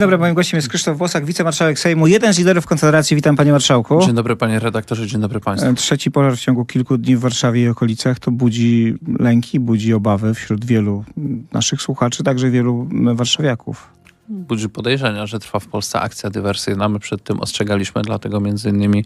Dobra, moim gościem jest Krzysztof Bosak, wicemarszałek Sejmu, jeden z liderów Konfederacji. Witam panie marszałku. Dzień dobry panie redaktorze, dzień dobry państwu. E, Trzeci pożar w ciągu kilku dni w Warszawie i okolicach to budzi lęki, budzi obawy wśród wielu naszych słuchaczy, także wielu warszawiaków. Budzi podejrzenia, że trwa w Polsce akcja dywersyjna. My przed tym ostrzegaliśmy, dlatego między innymi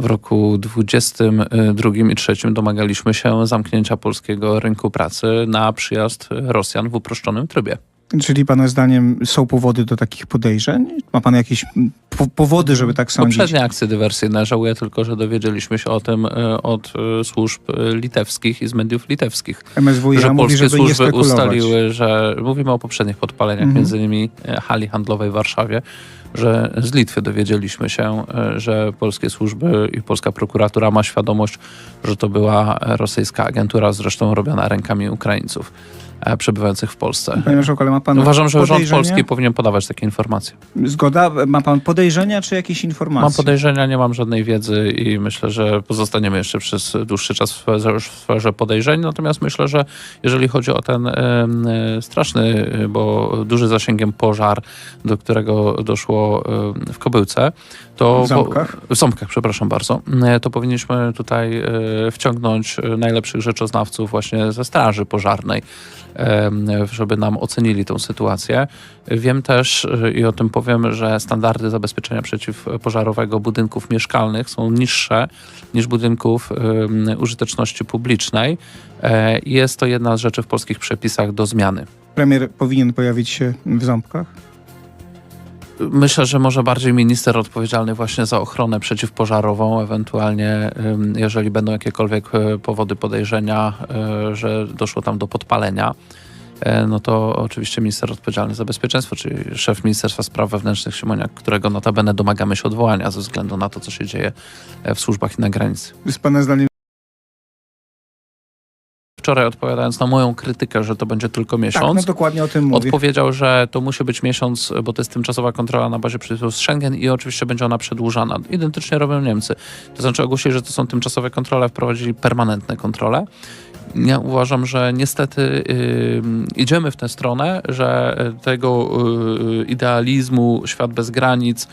w roku 22 i 3 domagaliśmy się zamknięcia polskiego rynku pracy na przyjazd Rosjan w uproszczonym trybie. Czyli pana zdaniem są powody do takich podejrzeń? Ma pan jakieś po powody, żeby tak sądzić? Poprzednie akcje dywersyjne. Żałuję tylko, że dowiedzieliśmy się o tym e, od e, służb litewskich i z mediów litewskich. MSWiA że mówi, polskie żeby nie służby ustaliły, że mówimy o poprzednich podpaleniach, Mhm. między innymi e, hali handlowej w Warszawie, że z Litwy dowiedzieliśmy się, że polskie służby i polska prokuratura ma świadomość, że to była rosyjska agentura, zresztą robiona rękami Ukraińców przebywających w Polsce. Panie marszałku, ale ma pan Uważam, że rząd polski powinien podawać takie informacje. Zgoda? Ma pan podejrzenia czy jakieś informacje? Mam podejrzenia, nie mam żadnej wiedzy i myślę, że pozostaniemy jeszcze przez dłuższy czas w sferze, podejrzeń. Natomiast myślę, że jeżeli chodzi o ten e, straszny, e, bo duży zasięgiem pożar, do którego doszło e, w Kobyłce, to W Ząbkach? w Ząbkach, przepraszam bardzo, e, to powinniśmy tutaj e, wciągnąć e, najlepszych rzeczoznawców właśnie ze straży pożarnej, żeby nam ocenili tę sytuację. Wiem też i o tym powiem, że standardy zabezpieczenia przeciwpożarowego budynków mieszkalnych są niższe niż budynków użyteczności publicznej. E, Jest to jedna z rzeczy w polskich przepisach do zmiany. Premier powinien pojawić się w ząbkach? Myślę, że może bardziej minister odpowiedzialny właśnie za ochronę przeciwpożarową, ewentualnie jeżeli będą jakiekolwiek e, powody podejrzenia, e, że doszło tam do podpalenia. e, No to oczywiście minister odpowiedzialny za bezpieczeństwo, czyli szef Ministerstwa Spraw Wewnętrznych Siemoniak, którego notabene domagamy się odwołania ze względu na to, co się dzieje w służbach i na granicy. Z pana zdaniem Wczoraj odpowiadając na moją krytykę, że to będzie tylko tak, miesiąc, no dokładnie o tym mówię. Odpowiedział, że to musi być miesiąc, bo to jest tymczasowa kontrola na bazie przepisów z Schengen i oczywiście będzie ona przedłużana. Identycznie robią Niemcy. To znaczy ogłosili, że to są tymczasowe kontrole, wprowadzili permanentne kontrole. Ja uważam, że niestety y, idziemy w tę stronę, że tego y, idealizmu, świat bez granic,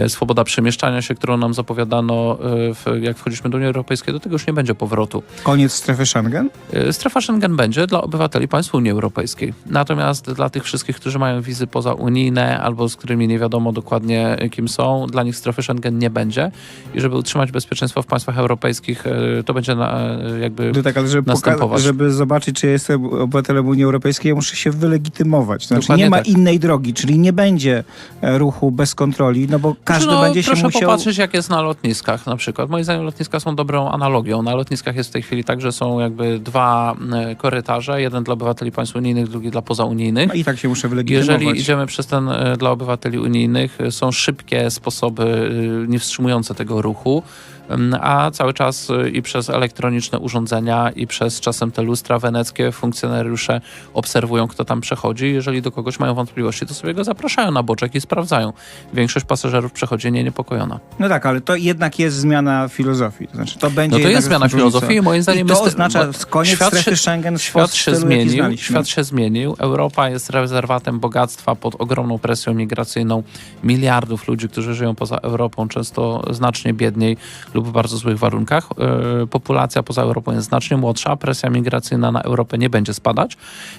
y, swoboda przemieszczania się, którą nam zapowiadano, y, w, jak wchodziliśmy do Unii Europejskiej, do tego już nie będzie powrotu. Koniec strefy Schengen? Y, Strefa Schengen będzie dla obywateli państw Unii Europejskiej. Natomiast dla tych wszystkich, którzy mają wizy pozaunijne albo z którymi nie wiadomo dokładnie y, kim są, dla nich strefy Schengen nie będzie. I żeby utrzymać bezpieczeństwo w państwach europejskich, y, to będzie na, y, jakby... To tak, ale żeby, następować. Poka- żeby zobaczyć, czy ja jestem obywatelem Unii Europejskiej, ja muszę się wylegitymować. Znaczy Dokładnie nie ma tak. innej drogi, czyli nie będzie e, ruchu bez kontroli, no bo każdy no, będzie się proszę musiał... popatrzeć, jak jest na lotniskach na przykład. Moim zdaniem lotniska są dobrą analogią. Na lotniskach jest w tej chwili tak, że są jakby dwa y, korytarze. Jeden dla obywateli państw unijnych, drugi dla pozaunijnych. No I tak się muszę wylegitymować. Jeżeli idziemy przez ten e, dla obywateli unijnych, e, są szybkie sposoby e, nie wstrzymujące tego ruchu, a cały czas e, i przez elektroniczne urządzenia, i przez czasem te lustra weneckie funkcjonariusze obserwują, kto tam przechodzi. Jeżeli do kogoś mają wątpliwości, to sobie go zapraszają na boczek i sprawdzają. Większość pasażerów przechodzi niepokojona. No tak, ale to jednak jest zmiana filozofii. To znaczy, to będzie No to jest zmiana filozofii i moim zdaniem I to jest... oznacza koniec świat strefy się- Schengen w Świat się zmienił, świat się zmienił. Europa jest rezerwatem bogactwa pod ogromną presją migracyjną miliardów ludzi, którzy żyją poza Europą, często znacznie biedniej lub w bardzo złych warunkach. Yy, Populacja poza Europą jest znacznie młodsza, presja migracyjna na Europę nie będzie spadać,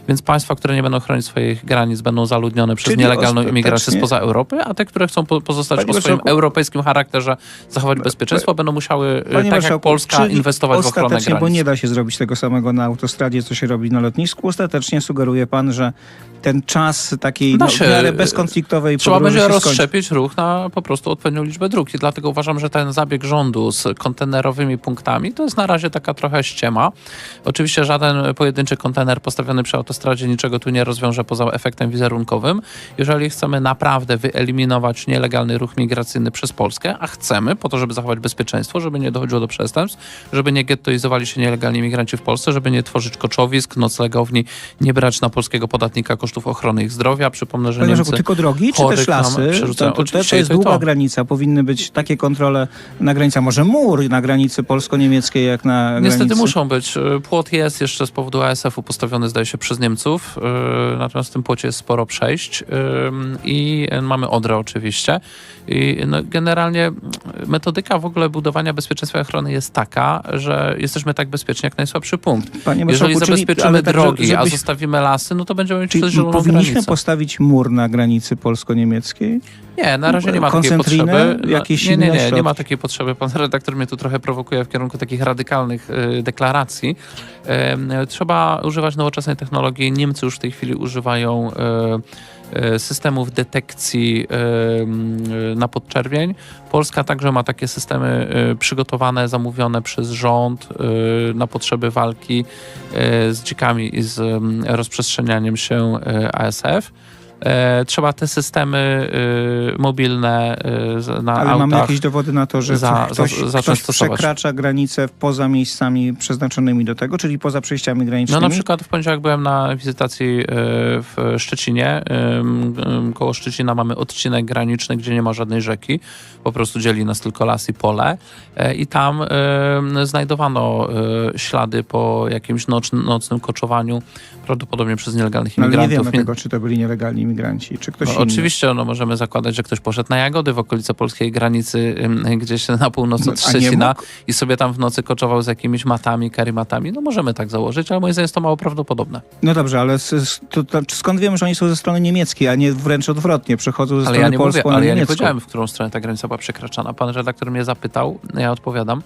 więc państwa, które nie będą chronić swoich granic, będą zaludnione przez Czyli nielegalną imigrację spoza Europy, a te, które chcą po- pozostać Panie o swoim marszałku- europejskim charakterze, zachować bezpieczeństwo, będą musiały, yy, Panie tak jak Polska, inwestować w ochronę granic. bo nie da się zrobić tego samego na autostradzie, co się robi na lotnisku. Ostatecznie sugeruje pan, że ten czas takiej Da no, się. miarę bezkonfliktowej Trzeba będzie rozszczepić ruch na po prostu odpowiednią liczbę dróg. I dlatego uważam, że ten zabieg rządu z kontenerowymi punktami to jest na razie taka trochę ściema. Oczywiście żaden pojedynczy kontener postawiony przy autostradzie niczego tu nie rozwiąże poza efektem wizerunkowym. Jeżeli chcemy naprawdę wyeliminować nielegalny ruch migracyjny przez Polskę, a chcemy po to, żeby zachować bezpieczeństwo, żeby nie dochodziło do przestępstw, żeby nie gettoizowali się nielegalni migranci w Polsce, żeby nie tworzyć koczowisk, noclegowni, nie brać na polskiego podatnika kosztów ochrony ich zdrowia. Przypomnę, że Panie Niemcy... tylko drogi, czy też lasy? To, to, to, to jest długa granica. Powinny być takie kontrole na granicach. Może mur na granicy polsko-niemieckiej, jak na Niestety granicy? muszą być. Y, Płot jest jeszcze z powodu ASF-u postawiony, zdaje się, przez Niemców. y, Natomiast w tym płocie jest sporo przejść y, i mamy Odrę oczywiście. I no, generalnie metodyka w ogóle budowania bezpieczeństwa i ochrony jest taka, że jesteśmy tak bezpieczni jak najsłabszy punkt. Panie Jeżeli czyli- zabezpieczymy tak, drogi, a zostawimy lasy, no to będziemy mieć przez zieloną powinniśmy granicę. postawić mur na granicy polsko-niemieckiej? Nie, na razie nie ma takiej potrzeby. Jakieś nie, nie, nie, nie ma takiej potrzeby. Pan redaktor mnie tu trochę prowokuje w kierunku takich radykalnych y, deklaracji. Trzeba używać nowoczesnej technologii. Niemcy już w tej chwili używają y, y, systemów detekcji na podczerwień. Polska także ma takie systemy przygotowane, zamówione przez rząd na potrzeby walki z dzikami i z rozprzestrzenianiem się ASF. E, Trzeba te systemy y, mobilne y, na Ale mamy jakieś dowody na to, że za- ktoś, za- ktoś przekracza granicę poza miejscami przeznaczonymi do tego, czyli poza przejściami No granicznymi? na przykład w poniedziałek byłem na wizytacji y, w Szczecinie. Koło Szczecina mamy odcinek graniczny, gdzie nie ma żadnej rzeki. Po prostu dzieli nas tylko las i pole. E, I tam znajdowano ślady po jakimś nocn- nocnym koczowaniu, prawdopodobnie przez nielegalnych No, ale nie imigrantów. wiemy tego, czy to byli nielegalni imigranci, czy ktoś No, oczywiście no, możemy zakładać, że ktoś poszedł na jagody w okolice polskiej granicy, gdzieś na północ od No, Szczecina i sobie tam w nocy koczował z jakimiś matami, karimatami. No możemy tak założyć, ale moim zdaniem jest to mało prawdopodobne. No dobrze, ale to, to, skąd wiemy, że oni są ze strony niemieckiej, a nie wręcz odwrotnie, przechodzą ze Ale strony ja na ale ja nie powiedziałem, w którą stronę ta granica była przekraczana. Pan redaktor mnie zapytał, ja odpowiadam,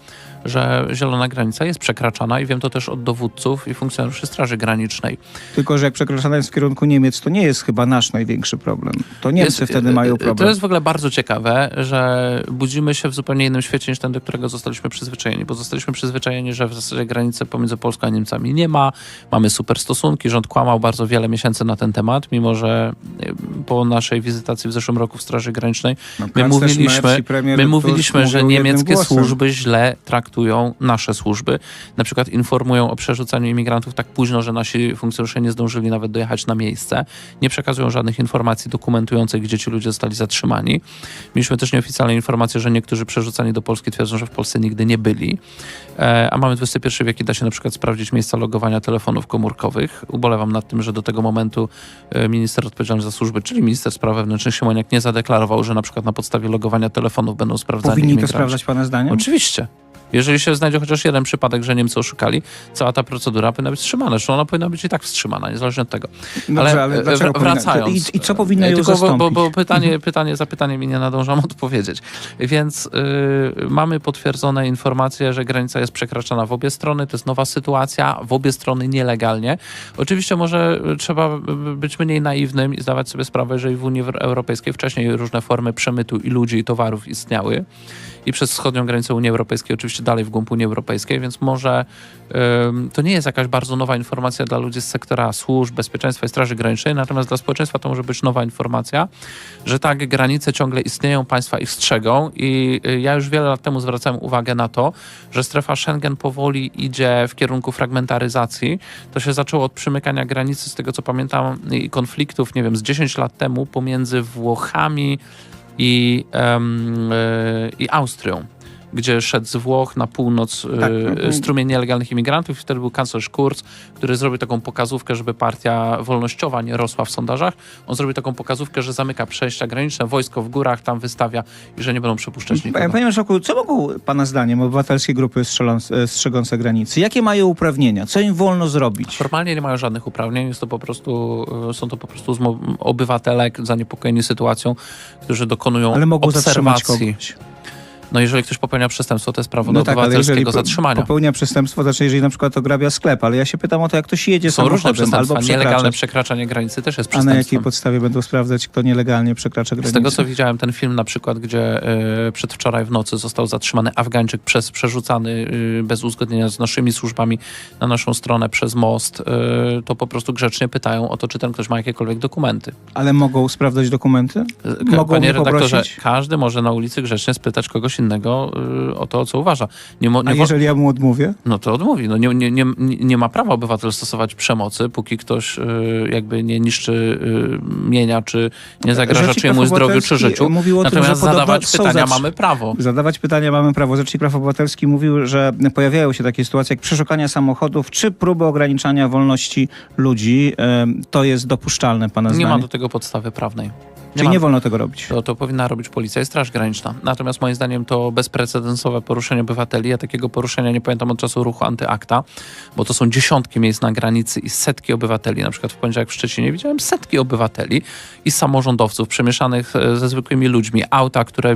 że zielona granica jest przekraczana i wiem to też od dowódców i funkcjonariuszy Straży Granicznej. Tylko, że jak przekroczona jest w kierunku Niemiec, to nie jest chyba nasz największy problem. To Niemcy Jest- wtedy mają To problem. jest w ogóle bardzo ciekawe, że budzimy się w zupełnie innym świecie niż ten, do którego zostaliśmy przyzwyczajeni, bo zostaliśmy przyzwyczajeni, że w zasadzie granicy pomiędzy Polską a Niemcami nie ma, mamy super stosunki, rząd kłamał bardzo wiele miesięcy na ten temat, mimo że y, po naszej wizytacji w zeszłym roku w Straży Granicznej No, My mówiliśmy, premier my mówiliśmy, że niemieckie służby źle traktują nasze służby. Na przykład informują o przerzucaniu imigrantów tak późno, że nasi funkcjonariusze nie zdążyli nawet dojechać na miejsce. Nie przekazują żadnych informacji dokumentujących, gdzie ci ludzie zostali zatrzymani. Mieliśmy też nieoficjalne informacje, że niektórzy przerzucani do Polski twierdzą, że w Polsce nigdy nie byli. E, a mamy XXI wiek i da się na przykład sprawdzić miejsca logowania telefonów komórkowych. Ubolewam nad tym, że do tego momentu e, minister odpowiedzialny za służby, czyli minister spraw wewnętrznych Siemoniak nie zadeklarował, że na przykład na podstawie logowania telefonów będą sprawdzani Powinni to imigranci. sprawdzać pana zdaniem? Oczywiście. Jeżeli się znajdzie chociaż jeden przypadek, że Niemcy oszukali, cała ta procedura powinna być wstrzymana. Zresztą ona powinna być i tak wstrzymana, niezależnie od tego. Dobrze, ale, e, wr- powinna- wracając. I, I co powinno e, ją zastąpić? bo, bo pytanie, pytanie za pytanie mi nie nadążam odpowiedzieć. Więc y, mamy potwierdzone informacje, że granica jest przekraczana w obie strony. To jest nowa sytuacja, w obie strony nielegalnie. Oczywiście może y, trzeba y, być mniej naiwnym i zdawać sobie sprawę, że i w Unii Europejskiej wcześniej różne formy przemytu i ludzi, i towarów istniały. I przez wschodnią granicę Unii Europejskiej, oczywiście dalej w głąb Unii Europejskiej, więc może to nie jest jakaś bardzo nowa informacja dla ludzi z sektora służb, bezpieczeństwa i Straży Granicznej, natomiast dla społeczeństwa to może być nowa informacja, że tak, granice ciągle istnieją, państwa ich strzegą i y, ja już wiele lat temu zwracałem uwagę na to, że strefa Schengen powoli idzie w kierunku fragmentaryzacji. To się zaczęło od przymykania granicy, z tego co pamiętam, i konfliktów, nie wiem, z 10 lat temu pomiędzy Włochami i, y, i Austrią. Gdzie szedł z Włoch na północ y, Tak, no, strumień nielegalnych imigrantów, i wtedy był kanclerz Kurz, który zrobił taką pokazówkę, żeby partia wolnościowa nie rosła w sondażach. On zrobił taką pokazówkę, że zamyka przejścia graniczne, wojsko w górach tam wystawia i że nie będą przepuszczać nikogo. Panie marszałku, co mogą pana zdaniem obywatelskie grupy strzelące, strzegące granicy? Jakie mają uprawnienia? Co im wolno zrobić? Formalnie nie mają żadnych uprawnień, jest to po prostu, y, są to po prostu zmo- obywatele zaniepokojeni sytuacją, którzy dokonują Ale mogą zatrzymać obserwacji. kogoś. No jeżeli ktoś popełnia przestępstwo, to jest prawo No do tak, obywatelskiego zatrzymania. popełnia przestępstwo, znaczy jeżeli na przykład ograbia sklep, ale ja się pytam o to, jak ktoś jedzie Są różne samochodem albo przestępstwa. Nielegalne przekracza. przekraczanie granicy też jest A na jakiej przestępstwem. podstawie będą sprawdzać, kto nielegalnie przekracza granicę? Z tego co widziałem, ten film na przykład, gdzie y, przedwczoraj w nocy został zatrzymany Afgańczyk przez, przerzucany y, bez uzgodnienia z naszymi służbami na naszą stronę przez most, y, to po prostu grzecznie pytają o to, czy ten ktoś ma jakiekolwiek dokumenty. Ale mogą sprawdzać dokumenty? Mogą Panie redaktorze, poprosić? każdy może na ulicy grzecznie spytać kogoś kogoś innego y, o to, co uważa. Nie, mo, nie A jeżeli ja mu odmówię? no to odmówi. No nie, nie, nie, nie ma prawa obywatel stosować przemocy, póki ktoś y, jakby nie niszczy y, mienia, czy nie zagraża Rzecznik czyjemuś Praw zdrowiu, czy życiu. mówił o tym, Natomiast że zadawać pytania mamy prawo. Zadawać pytania mamy prawo. Rzecznik Praw Obywatelskich mówił, że pojawiają się takie sytuacje jak przeszukania samochodów czy próby ograniczania wolności ludzi. To jest dopuszczalne, pana Nie zdaniem? ma do tego podstawy prawnej. Czyli ma- nie wolno tego robić? To, to powinna robić policja i Straż Graniczna. Natomiast moim zdaniem to bezprecedensowe poruszenie obywateli. Ja takiego poruszenia nie pamiętam od czasu ruchu antyakta, bo to są dziesiątki miejsc na granicy i setki obywateli. Na przykład w poniedziałek w Szczecinie widziałem setki obywateli i samorządowców przemieszanych e, ze zwykłymi ludźmi. Auta, które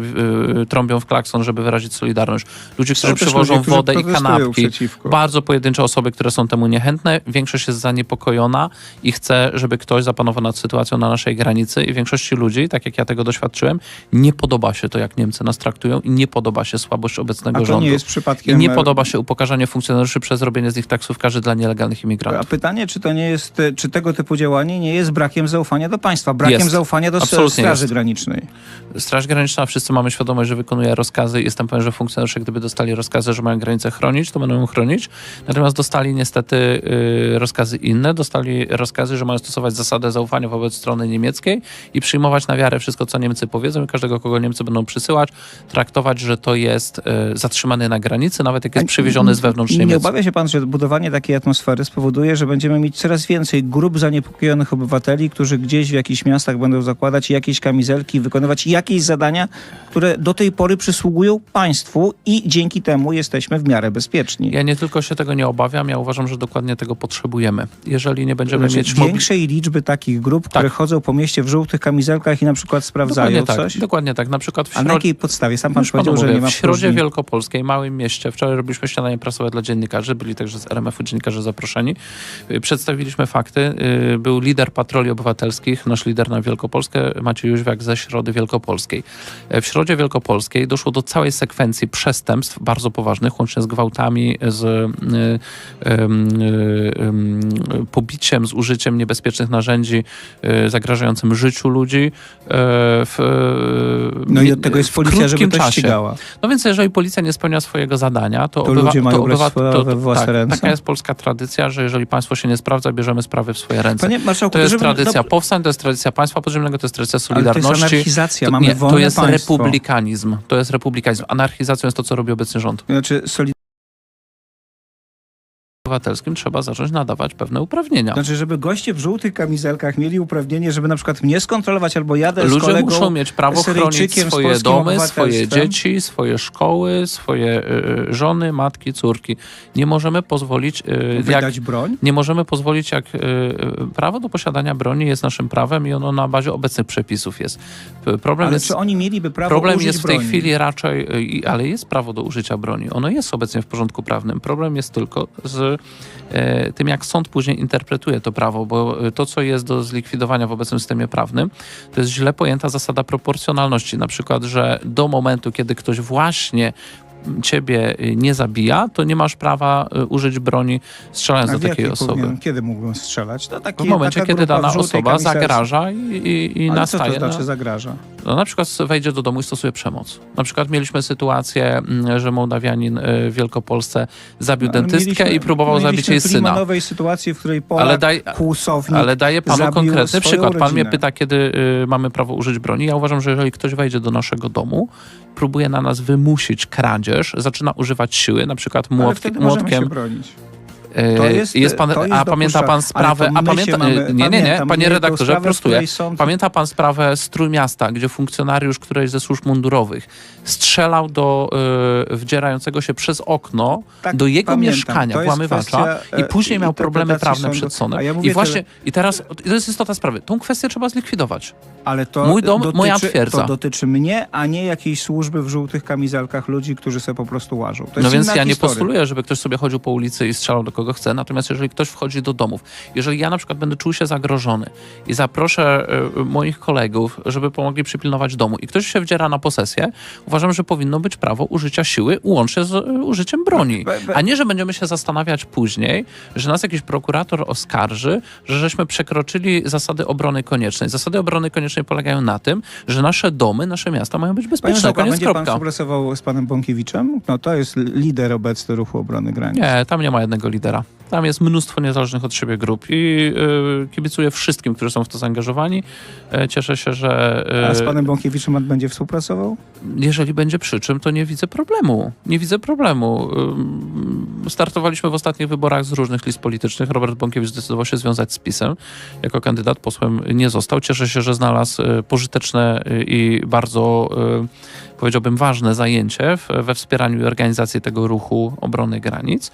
y, trąbią w klakson, żeby wyrazić solidarność. Ludzie, którzy też przywożą ludzie, którzy wodę i protestują kanapki. przeciwko. Bardzo pojedyncze osoby, które są temu niechętne. Większość jest zaniepokojona i chce, żeby ktoś zapanował nad sytuacją na naszej granicy i większości ludzi, tak jak ja tego doświadczyłem, nie podoba się to, jak Niemcy nas traktują i nie podoba się słabość obecnego A to rządu. nie jest I przypadkiem... nie e, podoba się upokarzanie funkcjonariuszy przez zrobienie z nich taksówkarzy dla nielegalnych A imigrantów. pytanie, czy to nie jest, e, czy tego typu działanie nie jest brakiem zaufania do państwa, brakiem Jest. zaufania do Absolutnie Straży jest. Granicznej? Straż Graniczna, wszyscy mamy świadomość, że wykonuje rozkazy. Jestem pewien, że funkcjonariusze, gdyby dostali rozkazy, że mają granicę chronić, to będą ją chronić. Natomiast dostali niestety y, rozkazy inne. Dostali rozkazy, że mają stosować zasadę zaufania wobec strony niemieckiej i przyjmować na wiarę wszystko, co Niemcy powiedzą i każdego, kogo Niemcy będą przysyłać, traktować, że to jest y, zatrzymany na granicy, nawet jak jest przywieziony z wewnątrz Nie Niemiec. obawia się pan, że budowanie takiej atmosfery spowoduje, że będziemy mieć coraz więcej grup zaniepokojonych obywateli, którzy gdzieś w jakichś miastach będą zakładać jakieś kamizelki, wykonywać jakieś zadania, które do tej pory przysługują państwu i dzięki temu jesteśmy w miarę bezpieczni. Ja nie tylko się tego nie obawiam, ja uważam, że dokładnie tego potrzebujemy. Jeżeli nie będziemy Znaczy, mieć większej liczby takich grup, które Tak. chodzą po mieście w żółtych kamizelkach i na przykład sprawdzają Dokładnie tak, coś. dokładnie tak. Na przykład w A na jakiej podstawie? Sam pan Już panu powiedział, że mówię, nie ma w Środzie próżni. Wielkopolskiej, małym mieście, wczoraj robiliśmy śniadanie prasowe dla dziennikarzy, byli także z RMF-u dziennikarze zaproszeni. Y, Przedstawiliśmy fakty. Y, Był lider patroli obywatelskich, nasz lider na Wielkopolskę, Maciej Jóźwiak ze Środy Wielkopolskiej. E, W Środzie Wielkopolskiej doszło do całej sekwencji przestępstw bardzo poważnych, łącznie z gwałtami, z y, pobiciem, z użyciem niebezpiecznych narzędzi zagrażającym życiu ludzi. Y, W, No i od tego jest policja, żeby to czasie. ścigała. No więc jeżeli policja nie spełnia swojego zadania, to, To ludzie mają brać sprawę we własne tak, ręce? Taka jest polska tradycja, że jeżeli państwo się nie sprawdza, bierzemy sprawy w swoje ręce. Panie marszałku, to jest żeby- tradycja no, powstań, to jest tradycja państwa podziemnego, to jest tradycja Ale to jest solidarności. anarchizacja, To- mamy nie, to jest państwo. republikanizm. To jest republikanizm. Anarchizacją jest to, co robi obecny rząd. Znaczy, solid... Obywatelskim trzeba zacząć nadawać pewne uprawnienia. znaczy, żeby goście w żółtych kamizelkach mieli uprawnienie, żeby na przykład mnie skontrolować albo jadę z Ludzie kolegą muszą mieć prawo chronić z swoje domy, swoje dzieci, swoje szkoły, swoje y, żony, matki, córki. Nie możemy pozwolić, y, jak, wydać broń. nie możemy pozwolić, jak y, y, prawo do posiadania broni jest naszym prawem i ono na bazie obecnych przepisów jest. Problem Ale jest, czy oni mieliby prawo problem użyć jest w tej broni? chwili raczej, y, ale jest prawo do użycia broni. Ono jest obecnie w porządku prawnym. Problem jest tylko z tym, jak sąd później interpretuje to prawo, bo y, to, co jest do zlikwidowania w obecnym systemie prawnym, to jest źle pojęta zasada proporcjonalności. Na przykład, że do momentu, kiedy ktoś właśnie ciebie y, nie zabija, to nie masz prawa y, użyć broni strzelając A do takiej osoby. powinien- Kiedy mógłbym strzelać? To taki, W momencie, kiedy dana osoba kamizelce. zagraża i, i, i Ale co nastaje to znaczy na... zagraża? No, na przykład wejdzie do domu i stosuje przemoc. Na przykład mieliśmy sytuację, mm, że Mołdawianin y, w Wielkopolsce zabił No, dentystkę mieliśmy- i próbował zabić jej syna. nowej sytuacji, w której Polak, Ale, daj, ale daję panu konkretny przykład. Pan mnie rodzinę. pyta, kiedy y, mamy prawo użyć broni. Ja uważam, że jeżeli ktoś wejdzie do naszego domu, próbuje na nas wymusić kradzież, zaczyna używać siły, na przykład ale wtedy młotkiem. się bronić. To jest- jest pan, to jest a pamięta pan sprawę, a pamięta, mamy- y, nie, nie, nie, pamiętam panie redaktorze, sprawę, prostuję. sąd- Pamięta pan sprawę z Trójmiasta, gdzie funkcjonariusz którejś ze służb mundurowych strzelał do y, wdzierającego się przez okno Tak, do jego pamiętam. mieszkania, To włamywacza i e, później miał problemy prawne sądu. przed sądem. Ja I właśnie, tyle- i teraz, to jest istota sprawy. Tą kwestię trzeba zlikwidować. Ale to Mój dom, dotyczy, moja twierdza. To dotyczy mnie, a nie jakiejś służby w żółtych kamizelkach ludzi, którzy sobie po prostu łażą. No więc ja nie historia. postuluję, żeby ktoś sobie chodził po ulicy i strzelał do kogoś kogo chce, natomiast jeżeli ktoś wchodzi do domów, jeżeli ja na przykład będę czuł się zagrożony i zaproszę e, moich kolegów, żeby pomogli przypilnować domu i ktoś się wdziera na posesję, uważam, że powinno być prawo użycia siły łącznie z e, użyciem broni. A nie, że będziemy się zastanawiać później, że nas jakiś prokurator oskarży, że żeśmy przekroczyli zasady obrony koniecznej. Zasady obrony koniecznej polegają na tym, że nasze domy, nasze miasta mają być Panie bezpieczne. a Koniec będzie pan kropka. współpracował z panem Bąkiewiczem? No to jest lider obecny ruchu obrony granic. Nie, tam nie ma jednego lidera. Tam jest mnóstwo niezależnych od siebie grup i y, kibicuję wszystkim, którzy są w to zaangażowani. E, cieszę się, że y, A z panem Bąkiewiczem będzie współpracował? jeżeli będzie przy czym, to nie widzę problemu. Nie widzę problemu. Ym, Startowaliśmy w ostatnich wyborach z różnych list politycznych. Robert Bąkiewicz zdecydował się związać z PiSem. Jako kandydat posłem nie został. Cieszę się, że znalazł y, pożyteczne y, i bardzo, y, powiedziałbym, ważne zajęcie we wspieraniu i organizacji tego ruchu obrony granic.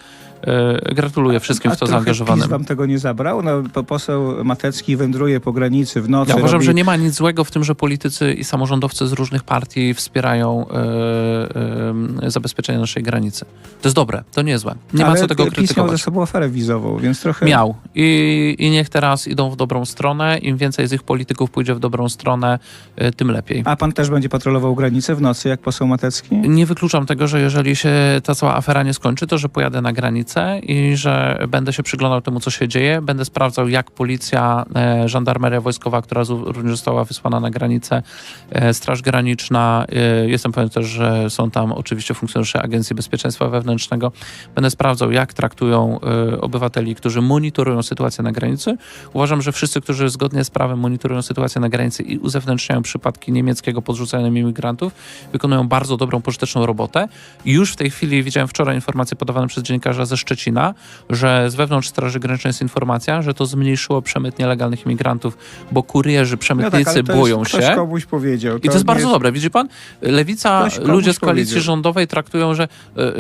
Y, Gratuluję wszystkim A w to zaangażowanym. PiS wam tego nie zabrał? No, po- poseł Matecki wędruje po granicy w nocy. Ja uważam, robi... że nie ma nic złego w tym, że politycy i samorządowcy z różnych partii wspierają e, e, zabezpieczenie naszej granicy. To jest dobre, to nie złe. Nie ma Ale co tego PiS miał ze krytykować. sobą aferę wizową, więc trochę... Miał. I, I niech teraz idą w dobrą stronę. Im więcej z ich polityków pójdzie w dobrą stronę, e, tym lepiej. A pan też będzie patrolował granicę w nocy, jak poseł Matecki? Nie wykluczam tego, że jeżeli się ta cała afera nie skończy, to że pojadę na granicę i że będę się przyglądał temu, co się dzieje. Będę sprawdzał, jak policja, e, żandarmeria wojskowa, która również została wysłana na granicę, e, Straż Graniczna. E, jestem pewien też, że są tam oczywiście funkcjonariusze Agencji Bezpieczeństwa Wewnętrznego. Będę sprawdzał, jak traktują e, obywateli, którzy monitorują sytuację na granicy. Uważam, że wszyscy, którzy zgodnie z prawem monitorują sytuację na granicy i uzewnętrzniają przypadki niemieckiego podrzucania imigrantów, wykonują bardzo dobrą, pożyteczną robotę. Już w tej chwili widziałem wczoraj informacje podawane przez dziennikarza ze Szczecina, że z wewnątrz Straży Granicznej jest informacja, że to zmniejszyło przemyt nielegalnych imigrantów, bo kurierzy, No przemytnicy tak, ale to boją jest, się. Ktoś komuś powiedział. I to jest bardzo nie dobre. Widzi pan? Lewica, ludzie z koalicji powiedział. rządowej traktują, że, e,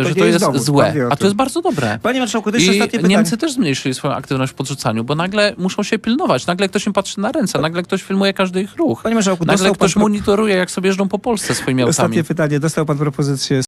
że nie to jest jest dowód, złe. pan A to jest bardzo dobre. Panie marszałku, to jeszcze I ostatnie pytanie. Niemcy też zmniejszyli swoją aktywność w podrzucaniu, bo nagle muszą się pilnować. Nagle ktoś im patrzy na ręce, nagle ktoś filmuje każdy ich ruch. Panie marszałku, Nagle pan ktoś pro- monitoruje, jak sobie jeżdżą po Polsce swoimi autami. Ostatnie pytanie. Dostał pan propozycję